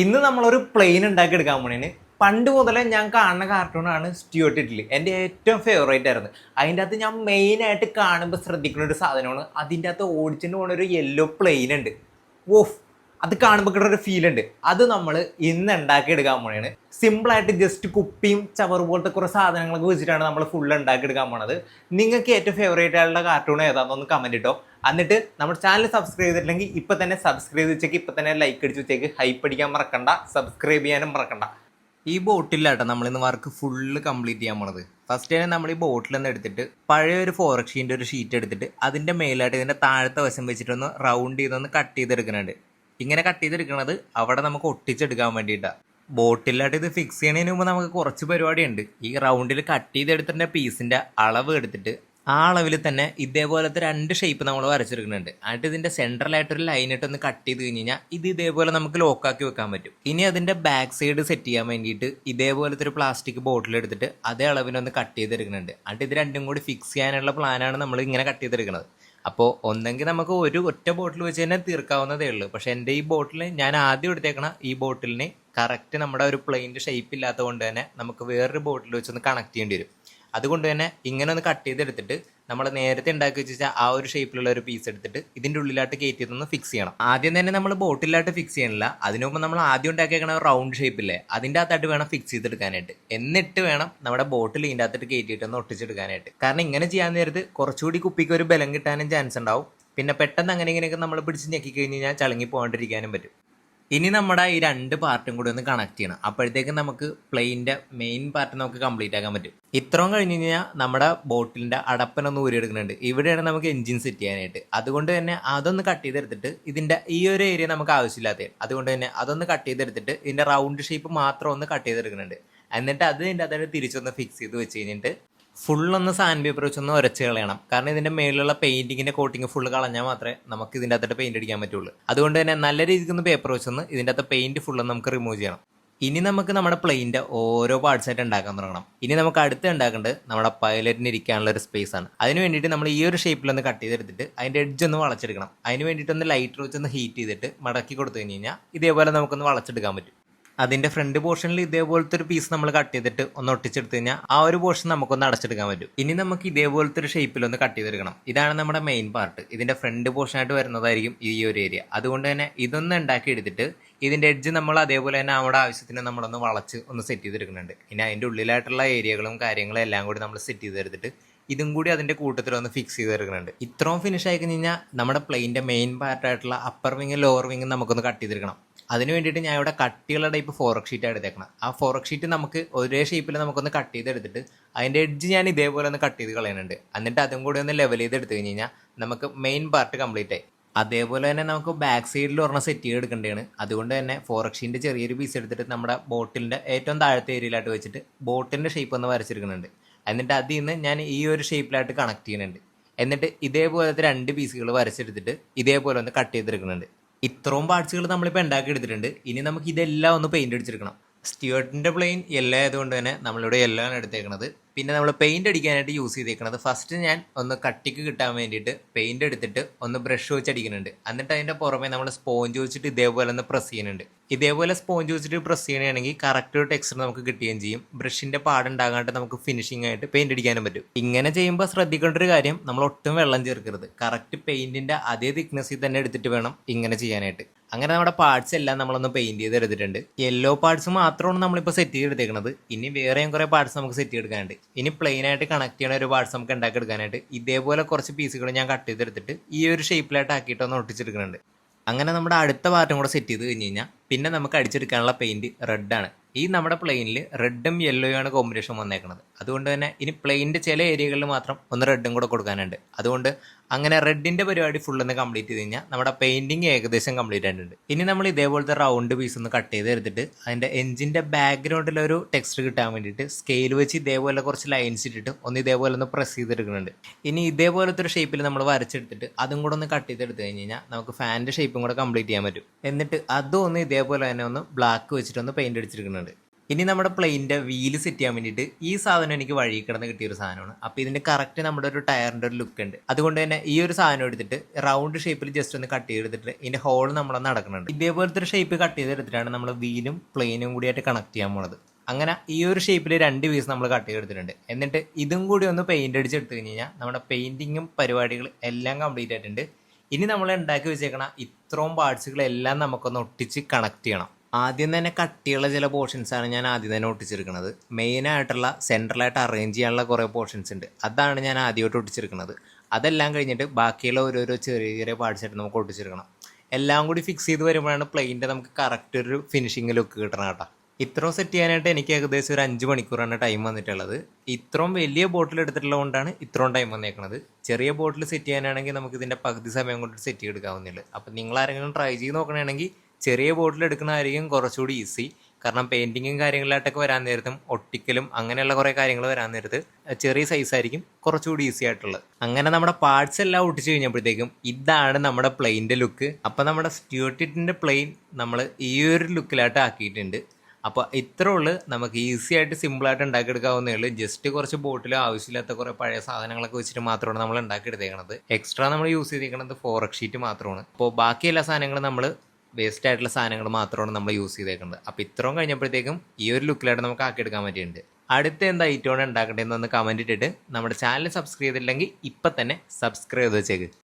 ഇന്ന് നമ്മളൊരു പ്ലെയിൻ ഉണ്ടാക്കി എടുക്കാൻ പോണേന്. പണ്ട് മുതലേ ഞാൻ കാണുന്ന കാർട്ടൂണാണ് സ്റ്റ്യൂട്ട് ഇഡ്ലി എന്റെ ഏറ്റവും ഫേവറേറ്റ് ആയിരുന്നു. അതിന്റെ അകത്ത് ഞാൻ മെയിൻ ആയിട്ട് കാണുമ്പോൾ ശ്രദ്ധിക്കുന്ന ഒരു സാധനമാണ്. അതിന്റെ അകത്ത് ഓടിച്ചിട്ട് പോണ ഒരു യെല്ലോ പ്ലെയിൻ ഉണ്ട്. ഓഫ് അത് കാണുമ്പോൾ കിട്ടുന്ന ഒരു ഫീൽ ഉണ്ട്. അത് നമ്മൾ ഇന്ന് ഉണ്ടാക്കി എടുക്കാൻ പോണേണ് സിമ്പിളായിട്ട് ജസ്റ്റ് കുപ്പിയും ചവർ പോലത്തെ കുറേ സാധനങ്ങളൊക്കെ വെച്ചിട്ടാണ് നമ്മൾ ഫുൾ ഉണ്ടാക്കി എടുക്കാൻ പോണത്. നിങ്ങൾക്ക് ഏറ്റവും ഫേവറേറ്റ് ആയിട്ടുള്ള കാർട്ടൂൺ ഏതാണെന്നൊന്ന് കമന്റ് ഇട്ടോ. എന്നിട്ട് നമ്മുടെ ചാനൽ സബ്സ്ക്രൈബ് ചെയ്തിട്ടില്ലെങ്കിൽ ഇപ്പം തന്നെ സബ്സ്ക്രൈബ് വെച്ചേക്ക് ഇപ്പം തന്നെ ലൈക്ക് അടിച്ച് വെച്ചേക്ക്. ഹൈപ്പ് അടിക്കാൻ മറക്കണ്ട സബ്സ്ക്രൈബ് ചെയ്യാനും മറക്കണ്ട. ഈ ബോട്ടിലാട്ടോ നമ്മളിന്ന് വർക്ക് ഫുള്ള് കംപ്ലീറ്റ് ചെയ്യാൻ പോണത്. ഫസ്റ്റ് തന്നെ നമ്മൾ ഈ ബോട്ടിൽ നിന്ന് എടുത്തിട്ട് പഴയ ഒരു ഫോറക്ഷീന്റെ ഒരു ഷീറ്റ് എടുത്തിട്ട് അതിന്റെ മേലായിട്ട് ഇതിന്റെ താഴത്തെ വശം വെച്ചിട്ടൊന്ന് റൗണ്ട് ചെയ്തൊന്ന് കട്ട് ചെയ്തെടുക്കുന്നുണ്ട്. ഇങ്ങനെ കട്ട് ചെയ്തെടുക്കുന്നത് അവിടെ നമുക്ക് ഒട്ടിച്ചെടുക്കാൻ വേണ്ടിയിട്ടാണ് ബോട്ടിലായിട്ട് ഇത് ഫിക്സ് ചെയ്യണതിന് മുമ്പ് നമുക്ക് കുറച്ച് പരിപാടിയുണ്ട്. ഈ റൗണ്ടിൽ കട്ട് ചെയ്തെടുത്തിട്ട് പീസിന്റെ അളവ് എടുത്തിട്ട് ആ അളവിൽ തന്നെ ഇതേപോലത്തെ രണ്ട് ഷേപ്പ് നമ്മൾ വരച്ചെടുക്കുന്നുണ്ട്. എന്നിട്ട് ഇതിന്റെ സെൻട്രലായിട്ടൊരു ലൈൻ ഇട്ട് ഒന്ന് കട്ട് ചെയ്ത് കഴിഞ്ഞ് കഴിഞ്ഞാൽ ഇത് ഇതേപോലെ നമുക്ക് ലോക്കാക്കി വെക്കാൻ പറ്റും. ഇനി അതിന്റെ ബാക്ക് സൈഡ് സെറ്റ് ചെയ്യാൻ വേണ്ടിയിട്ട് ഇതേപോലത്തെ ഒരു പ്ലാസ്റ്റിക് ബോട്ടിൽ എടുത്തിട്ട് അതേ അളവിനൊന്ന് കട്ട് ചെയ്തെടുക്കുന്നുണ്ട്. എന്നിട്ട് ഇത് രണ്ടും കൂടി ഫിക്സ് ചെയ്യാനുള്ള പ്ലാനാണ് നമ്മൾ ഇങ്ങനെ കട്ട് ചെയ്തെടുക്കുന്നത് അപ്പോൾ ഒന്നെങ്കിൽ നമുക്ക് ഒരു ഒറ്റ ബോട്ടിൽ വെച്ച് തന്നെ തീർക്കാവുന്നതേ ഉള്ളൂ. പക്ഷേ എന്റെ ഈ ബോട്ടിൽ ഞാൻ ആദ്യം എടുത്തേക്കണ ഈ ബോട്ടിലിന് കറക്റ്റ് നമ്മുടെ ഒരു പ്ലെയിന്റെ ഷേപ്പ് ഇല്ലാത്തത് കൊണ്ട് തന്നെ നമുക്ക് വേറൊരു ബോട്ടിൽ വെച്ചൊന്ന് കണക്ട് ചെയ്യേണ്ടി വരും. അതുകൊണ്ട് തന്നെ ഇങ്ങനെ ഒന്ന് കട്ട് ചെയ്തെടുത്തിട്ട് നമ്മൾ നേരത്തെ ഉണ്ടാക്കി വെച്ചാൽ ആ ഒരു ഷേപ്പിലുള്ള ഒരു പീസ് എടുത്തിട്ട് ഇതിന്റെ ഉള്ളിലായിട്ട് കയറ്റിയതൊന്ന് ഫിക്സ് ചെയ്യണം. ആദ്യം തന്നെ നമ്മൾ ബോട്ടിലായിട്ട് ഫിക്സ് ചെയ്യണില്ല അതിനു മുമ്പ് നമ്മൾ ആദ്യം ഉണ്ടാക്കിയേക്കണ റൗണ്ട് ഷേപ്പില്ലേ അതിന്റെ അകത്തായിട്ട് വേണം ഫിക്സ് ചെയ്തെടുക്കാനായിട്ട്. എന്നിട്ട് വേണം നമ്മുടെ ബോട്ടിൽ ഇതിന്റെ അകത്തിട്ട് കയറ്റിയിട്ട് ഒന്ന് ഒട്ടിച്ചെടുക്കാനായിട്ട്. കാരണം ഇങ്ങനെ ചെയ്യാൻ നേരത്ത് കുറച്ചുകൂടി കുപ്പിക്ക് ഒരു ബലം കിട്ടാനും ചാൻസ് ഉണ്ടാവും. പിന്നെ പെട്ടെന്ന് അങ്ങനെ ഇങ്ങനെയൊക്കെ നമ്മൾ പിടിച്ച് ഞെക്കി കഴിഞ്ഞ് കഴിഞ്ഞാൽ ചളങ്ങി പോകാണ്ടിരിക്കാനും പറ്റും. ഇനി നമ്മുടെ ഈ രണ്ട് പാർട്ടും കൂടി ഒന്ന് കണക്ട് ചെയ്യണം. അപ്പോഴത്തേക്ക് നമുക്ക് പ്ലെയിന്റെ മെയിൻ പാർട്ട് നമുക്ക് കംപ്ലീറ്റ് ആക്കാൻ പറ്റും. ഇത്രയും കഴിഞ്ഞ് കഴിഞ്ഞാൽ നമ്മുടെ ബോട്ടിലിന്റെ അടപ്പനൊന്ന് ഊരിയെടുക്കുന്നുണ്ട്. ഇവിടെയാണ് നമുക്ക് എഞ്ചിൻ സെറ്റ് ചെയ്യാനായിട്ട്. അതുകൊണ്ട് തന്നെ അതൊന്ന് കട്ട് ചെയ്തെടുത്തിട്ട് ഇതിന്റെ ഈ ഒരു ഏരിയ നമുക്ക് ആവശ്യമില്ലാത്ത അതുകൊണ്ട് തന്നെ അതൊന്ന് കട്ട് ചെയ്തെടുത്തിട്ട് ഇതിന്റെ റൗണ്ട് ഷേപ്പ് മാത്രം ഒന്ന് കട്ട് ചെയ്തെടുക്കുന്നുണ്ട്. എന്നിട്ട് അത് ഇതിന്റെ അതായത് തിരിച്ചൊന്ന് ഫിക്സ് ചെയ്ത് വെച്ച് കഴിഞ്ഞിട്ട് ഫുള്ളൊന്ന് സാൻഡ് പേപ്പർ വെച്ചൊന്ന് ഉരച്ച് കളയണം. കാരണം ഇതിന്റെ മേളിലുള്ള പെയിന്റിങ്ങിന്റെ കോട്ടിങ് ഫുള്ള് കളഞ്ഞാൽ മാത്രമേ നമുക്ക് ഇതിന്റെ അകത്തോട്ട് പെയിന്റ് അടിക്കാൻ പറ്റുള്ളൂ. അതുകൊണ്ട് തന്നെ നല്ല രീതിക്ക് ഒന്ന് പേപ്പർ വെച്ചൊന്ന് ഇതിന്റെ അകത്ത് പെയിന്റ് ഫുള്ള് നമുക്ക് റിമൂവ് ചെയ്യണം. ഇനി നമുക്ക് നമ്മുടെ പ്ലെയിന്റെ ഓരോ പാർട്സ് ആയിട്ട് ഉണ്ടാക്കാൻ തുടങ്ങണം. ഇനി നമുക്ക് അടുത്ത് ഉണ്ടാക്കേണ്ടത് നമ്മുടെ പൈലറ്റിന് ഇരിക്കാനുള്ള ഒരു സ്പേസ് ആണ്. അതിന് വേണ്ടിയിട്ട് നമ്മൾ ഈ ഒരു ഷേപ്പിൽ ഒന്ന് കട്ട് ചെയ്തെടുത്തിട്ട് അതിന്റെ എഡ്ജ് ഒന്ന് വളച്ചെടുക്കണം. അതിന് വേണ്ടിയിട്ട് ഒന്ന് ലൈറ്റർ വെച്ചൊന്ന് ഹീറ്റ് ചെയ്തിട്ട് മടക്കി കൊടുത്തു കഴിഞ്ഞ് കഴിഞ്ഞാൽ ഇതേപോലെ നമുക്കൊന്ന് വളച്ചെടുക്കാൻ പറ്റും. അതിന്റെ ഫ്രണ്ട് പോർഷനിൽ ഇതേപോലത്തെ ഒരു പീസ് നമ്മൾ കട്ട് ചെയ്തിട്ട് ഒന്ന് ഒട്ടിച്ചെടുത്ത് കഴിഞ്ഞാൽ ആ ഒരു പോർഷൻ നമുക്കൊന്ന് അടച്ചെടുക്കാൻ പറ്റും. ഇനി നമുക്ക് ഇതേപോലത്തെ ഒരു ഷേപ്പിൽ ഒന്ന് കട്ട് ചെയ്തെടുക്കണം ഇതാണ് നമ്മുടെ മെയിൻ പാർട്ട് ഇതിന്റെ ഫ്രണ്ട് പോർഷൻ ആയിട്ട് വരുന്നതായിരിക്കും ഈ ഒരു ഏരിയ അതുകൊണ്ട് തന്നെ ഇതൊന്ന് ഉണ്ടാക്കി എടുത്തിട്ട് ഇതിന്റെ എഡ്ജ് നമ്മൾ അതേപോലെ തന്നെ നമ്മുടെ ആവശ്യത്തിന് നമ്മളൊന്ന് വളച്ച് ഒന്ന് സെറ്റ് ചെയ്തെടുക്കുന്നുണ്ട് ഇനി അതിന്റെ ഉള്ളിലായിട്ടുള്ള ഏരിയകളും കാര്യങ്ങളും എല്ലാം കൂടി നമ്മൾ സെറ്റ് ചെയ്തെടുത്തിട്ട് ഇതും കൂടി അതിന്റെ കൂട്ടത്തിൽ ഒന്ന് ഫിക്സ് ചെയ്ത് എടുക്കുന്നുണ്ട്. ഇത്രയും ഫിനിഷ് ആയി കഴിഞ്ഞാൽ നമ്മുടെ പ്ലെയിന്റെ മെയിൻ പാർട്ടായിട്ടുള്ള അപ്പർ വിങ് ലോവർ വിങ് നമുക്കൊന്ന് കട്ട് ചെയ്തെടുക്കണം അതിന് വേണ്ടിയിട്ട് ഞാൻ ഇവിടെ കട്ടിയുള്ള ടൈപ്പ് ഫോറക് ഷീറ്റ് എടുത്തേക്കണം ആ ഫോറക് ഷീറ്റ് നമുക്ക് ഒരേ ഷേപ്പിൽ നമുക്കൊന്ന് കട്ട് ചെയ്തെടുത്തിട്ട് അതിന്റെ എഡ്ജ് ഞാൻ ഇതേപോലെ ഒന്ന് കട്ട് ചെയ്ത് കളയുന്നുണ്ട് എന്നിട്ട് അതും കൂടി ഒന്ന് ലെവൽ ചെയ്ത് എടുത്തു കഴിഞ്ഞ് കഴിഞ്ഞാൽ നമുക്ക് മെയിൻ പാർട്ട് കംപ്ലീറ്റ് ആയി. അതേപോലെ തന്നെ നമുക്ക് ബാക്ക് സൈഡിൽ ഒരെണ്ണം സെറ്റ് ചെയ്ത് എടുക്കേണ്ടതാണ്. അതുകൊണ്ട് തന്നെ ഫോറക്ഷീന്റെ ചെറിയൊരു പീസ് എടുത്തിട്ട് നമ്മുടെ ബോട്ടിലിന്റെ ഏറ്റവും താഴത്തെ ഏരിയയിലായിട്ട് വെച്ചിട്ട് ബോട്ടിന്റെ ഷേപ്പ് ഒന്ന് വരച്ചെടുക്കുന്നുണ്ട് എന്നിട്ട് അതിൽ നിന്ന് ഞാൻ ഈ ഒരു ഷേപ്പിലായിട്ട് കണക്ട് ചെയ്യുന്നുണ്ട്. എന്നിട്ട് ഇതേപോലത്തെ രണ്ട് പീസുകൾ വരച്ചെടുത്തിട്ട് ഇതേപോലെ ഒന്ന് കട്ട് ചെയ്തെടുക്കുന്നുണ്ട് ഇത്രയും പാർട്സുകൾ നമ്മളിപ്പോൾ ഉണ്ടാക്കി എടുത്തിട്ടുണ്ട്. ഇനി നമുക്ക് ഇതെല്ലാം ഒന്ന് പെയിന്റ് അടിച്ചെടുക്കണം. സ്റ്റുവർട്ടിന്റെ പ്ലെയിൻ എല്ലാം ആയതുകൊണ്ട് തന്നെ നമ്മളിവിടെ എല്ലാം ആണ് എടുത്തേക്കുന്നത് പിന്നെ നമ്മൾ പെയിന്റ് അടിക്കാനായിട്ട് യൂസ് ചെയ്തേക്കുന്നത് ഫസ്റ്റ് ഞാൻ ഒന്ന് കട്ടിക്ക് കിട്ടാൻ വേണ്ടിയിട്ട് പെയിന്റ് എടുത്തിട്ട് ഒന്ന് ബ്രഷ് വെച്ച് അടിക്കുന്നുണ്ട് എന്നിട്ട് അതിന്റെ പുറമെ നമ്മൾ സ്പോഞ്ച് വെച്ചിട്ട് ഇതേപോലെ ഒന്ന് പ്രസ് ചെയ്യുന്നുണ്ട് ഇതേപോലെ സ്പോഞ്ച് വെച്ചിട്ട് പ്രസ് ചെയ്യണമെങ്കിൽ കറക്റ്റ് ഒരു ടെക്സ്ചർ നമുക്ക് കിട്ടുകയും ചെയ്യും. ബ്രഷിന്റെ പാടുണ്ടാകാണ്ട് നമുക്ക് ഫിനിഷിംഗ് ആയിട്ട് പെയിന്റ് അടിക്കാനും പറ്റും. ഇങ്ങനെ ചെയ്യുമ്പോൾ ശ്രദ്ധിക്കേണ്ട ഒരു കാര്യം നമ്മൾ ഒട്ടും വെള്ളം ചേർക്കരുത്. കറക്റ്റ് പെയിന്റിന്റെ അതേ തിക്നെസ്സിൽ തന്നെ എടുത്തിട്ട് വേണം ഇങ്ങനെ ചെയ്യാനായിട്ട്. അങ്ങനെ നമ്മുടെ പാർട്സ് എല്ലാം നമ്മളൊന്ന് പെയിന്റ് ചെയ്ത് എടുത്തിട്ടുണ്ട് യെല്ലോ പാർട്സ് മാത്രമാണ് നമ്മളിപ്പോൾ സെറ്റ് ചെയ്തെടുത്തേക്കുന്നത് ഇനി വേറെയും കുറേ പാർട്സ് നമുക്ക് സെറ്റ് ചെയ്തെടുക്കാനുണ്ട്. ഇനി പ്ലെയിൻ ആയിട്ട് കണക്ട് ചെയ്യണ ഒരു പാർട്സ് നമുക്ക് ഉണ്ടാക്കി എടുക്കാനായിട്ട് ഇതേപോലെ കുറച്ച് പീസുകൾ ഞാൻ കട്ട് ചെയ്തെടുത്തിട്ട് ഈ ഒരു ഷേപ്പിലായിട്ട് ആക്കിയിട്ട് ഒന്ന് ഒട്ടിച്ചെടുക്കുന്നുണ്ട് അങ്ങനെ നമ്മുടെ അടുത്ത പാർട്ടും കൂടെ സെറ്റ് ചെയ്ത് കഴിഞ്ഞ് കഴിഞ്ഞാൽ പിന്നെ നമുക്ക് അടിച്ചെടുക്കാനുള്ള പെയിന്റ് റെഡ് ആണ്. ഈ നമ്മുടെ പ്ലെയിനിൽ റെഡും യെല്ലോയാണ് കോമ്പിനേഷൻ വന്നേക്കുന്നത് അതുകൊണ്ട് തന്നെ ഇനി പ്ലെയിന്റെ ചില ഏരിയകളിൽ മാത്രം ഒന്ന് റെഡും കൂടെ കൊടുക്കാനുണ്ട്. അതുകൊണ്ട് അങ്ങനെ റെഡിന്റെ പരിപാടി ഫുൾ ഒന്ന് കംപ്ലീറ്റ് ചെയ്ത് കഴിഞ്ഞാൽ നമ്മുടെ പെയിന്റിങ് ഏകദേശം കംപ്ലീറ്റ് ആയിട്ടുണ്ട്. ഇനി നമ്മൾ ഇതേപോലത്തെ റൗണ്ട് പീസ് ഒന്ന് കട്ട് ചെയ്ത് എടുത്തിട്ട് എഞ്ചിന്റെ ബാക്ക്ഗ്രൗണ്ടിൽ ഒരു ടെക്സ്റ്റ് കിട്ടാൻ വേണ്ടിയിട്ട് സ്കെയിൽ വെച്ച് ഇതേപോലെ കുറച്ച് ലൈൻസ് ഇട്ടിട്ട് ഒന്ന് ഇതേപോലെ ഒന്ന് പ്രസ് ചെയ്തെടുക്കുന്നുണ്ട്. ഇനി ഇതേപോലത്തെ ഒരു ഷേപ്പിൽ നമ്മൾ വരച്ചെടുത്തിട്ട് അതും കൂടെ ഒന്ന് കട്ട് ചെയ്തെടുത്ത് കഴിഞ്ഞ് കഴിഞ്ഞാൽ നമുക്ക് ഫാനിന്റെ ഷേപ്പും കൂടെ കംപ്ലീറ്റ് ചെയ്യാൻ പറ്റും. എന്നിട്ട് അതും ഒന്ന് ഇതേപോലെ തന്നെ ഒന്ന് ബ്ലാക്ക് വെച്ചിട്ട് ഒന്ന് പെയിന്റ് അടിച്ചെടുക്കുന്നുണ്ട് ഇനി നമ്മുടെ പ്ലെയിന്റെ വീൽ സെറ്റ് ചെയ്യാൻ വേണ്ടിയിട്ട് ഈ സാധനം എനിക്ക് വഴി കിടന്ന് കിട്ടിയ ഒരു സാധനമാണ്. അപ്പോൾ ഇതിന്റെ കറക്റ്റ് നമ്മുടെ ഒരു ടയറിന്റെ ഒരു ലുക്ക് ഉണ്ട്. അതുകൊണ്ട് തന്നെ ഈ ഒരു സാധനം എടുത്തിട്ട് റൗണ്ട് ഷേപ്പിൽ ജസ്റ്റ് ഒന്ന് കട്ട് ചെയ്തെടുത്തിട്ട് ഇതിന്റെ ഹോൾ നമ്മൾ നടക്കുന്നുണ്ട്. ഇതേപോലത്തെ ഒരു ഷേപ്പ് കട്ട് ചെയ്തെടുത്തിട്ടാണ് നമ്മൾ വീലും പ്ലെയിനും കൂടിയായിട്ട് കണക്ട് ചെയ്യാൻ പോണത്. അങ്ങനെ ഈ ഒരു ഷേപ്പിൽ രണ്ട് പീസ് നമ്മൾ കട്ട് ചെയ്തെടുത്തിട്ടുണ്ട്. എന്നിട്ട് ഇതും കൂടി ഒന്ന് പെയിന്റ് അടിച്ചെടുത്ത് കഴിഞ്ഞ് കഴിഞ്ഞാൽ നമ്മുടെ പെയിന്റിങ്ങും പരിപാടികൾ എല്ലാം കംപ്ലീറ്റ് ആയിട്ടുണ്ട്. ഇനി നമ്മൾ ഉണ്ടാക്കി വെച്ചേക്കണ ഇത്രയും പാർട്സുകളെല്ലാം നമുക്കൊന്ന് ഒട്ടിച്ച് കണക്ട് ചെയ്യണം. ആദ്യം തന്നെ കട്ടിയുള്ള ചില പോർഷൻസ് ആണ് ഞാൻ ആദ്യം തന്നെ ഒട്ടിച്ചെടുക്കുന്നത്. മെയിൻ ആയിട്ടുള്ള സെൻട്രലായിട്ട് അറേഞ്ച് ചെയ്യാനുള്ള കുറേ പോർഷൻസ് ഉണ്ട്. അതാണ് ഞാൻ ആദ്യമായിട്ട് ഒട്ടിച്ചെടുക്കുന്നത്. അതെല്ലാം കഴിഞ്ഞിട്ട് ബാക്കിയുള്ള ഓരോരോ ചെറിയ ചെറിയ പാർട്സ് ആയിട്ട് നമുക്ക് ഒട്ടിച്ചെടുക്കണം. എല്ലാം കൂടി ഫിക്സ് ചെയ്ത് വരുമ്പോഴാണ് പ്ലെയിന്റെ നമുക്ക് കറക്റ്റ് ഒരു ഫിനിഷിംഗ് ലുക്ക് കിട്ടണം കേട്ടോ. ഇത്രയും സെറ്റ് ചെയ്യാനായിട്ട് എനിക്ക് ഏകദേശം ഒരു അഞ്ച് മണിക്കൂറാണ് ടൈം വന്നിട്ടുള്ളത്. ഇത്രയും വലിയ ബോട്ടിൽ എടുത്തിട്ടുള്ളത് കൊണ്ടാണ് ഇത്രയും ടൈം വന്നേക്കുന്നത് ചെറിയ ബോട്ടിൽ സെറ്റ് ചെയ്യാനാണെങ്കിൽ നമുക്ക് ഇതിന്റെ പകുതി സമയം കൊണ്ട് സെറ്റ് ചെയ്തെടുക്കാവുന്നില്ല അപ്പം നിങ്ങൾ ആരെങ്കിലും ട്രൈ ചെയ്ത് നോക്കണമെങ്കിൽ ചെറിയ ബോട്ടിൽ എടുക്കുന്നതായിരിക്കും കുറച്ചുകൂടി ഈസി കാരണം പെയിന്റിങ്ങും കാര്യങ്ങളിലായിട്ടൊക്കെ വരാൻ നേരത്തും ഒട്ടിക്കലും അങ്ങനെയുള്ള കുറേ കാര്യങ്ങൾ വരാൻ നേരത്ത് ചെറിയ സൈസ് ആയിരിക്കും കുറച്ചുകൂടി ഈസി ആയിട്ടുള്ളത്. അങ്ങനെ നമ്മുടെ പാർട്സ് എല്ലാം ഒട്ടിച്ചു കഴിഞ്ഞപ്പോഴത്തേക്കും ഇതാണ് നമ്മുടെ പ്ലെയിന്റെ ലുക്ക് അപ്പോൾ നമ്മുടെ സ്റ്റുവർട്ടിന്റെ പ്ലെയിൻ നമ്മൾ ഈ ഒരു ലുക്കിലായിട്ട് ആക്കിയിട്ടുണ്ട്. അപ്പോൾ ഇത്രേ ഉള്ളൂ. നമുക്ക് ഈസി ആയിട്ട് സിമ്പിളായിട്ട് ഉണ്ടാക്കിയെടുക്കാവുന്നേ ഉള്ളൂ. ജസ്റ്റ് കുറച്ച് ബോട്ടിൽ ആവശ്യമില്ലാത്ത കുറേ പഴയ സാധനങ്ങളൊക്കെ വെച്ചിട്ട് മാത്രമാണ് നമ്മൾ ഉണ്ടാക്കിയെടുത്തേക്കണത്. എക്സ്ട്രാ നമ്മൾ യൂസ് ചെയ്തേക്കുന്നത് ഫോറക് ഷീറ്റ് മാത്രമാണ്. അപ്പോൾ ബാക്കി എല്ലാ സാധനങ്ങളും നമ്മൾ വേസ്റ്റ് ആയിട്ടുള്ള സാധനങ്ങൾ മാത്രമാണ് നമ്മൾ യൂസ് ചെയ്തേക്കുന്നത്. അപ്പോൾ ഇത്രയും കഴിഞ്ഞപ്പോഴത്തേക്കും ഈ ഒരു ലുക്കിലായിട്ട് നമുക്ക് ആക്കിയെടുക്കാൻ പറ്റിയിട്ടുണ്ട്. അടുത്ത എന്താ ഐറ്റമാണ് ഉണ്ടാക്കേണ്ടതെന്ന് കമന്റ് ഇട്ടിട്ട് നമ്മുടെ ചാനൽ സബ്സ്ക്രൈബ് ചെയ്തില്ലെങ്കിൽ ഇപ്പം തന്നെ സബ്സ്ക്രൈബ് ചെയ്ത് വെച്ചേക്ക്.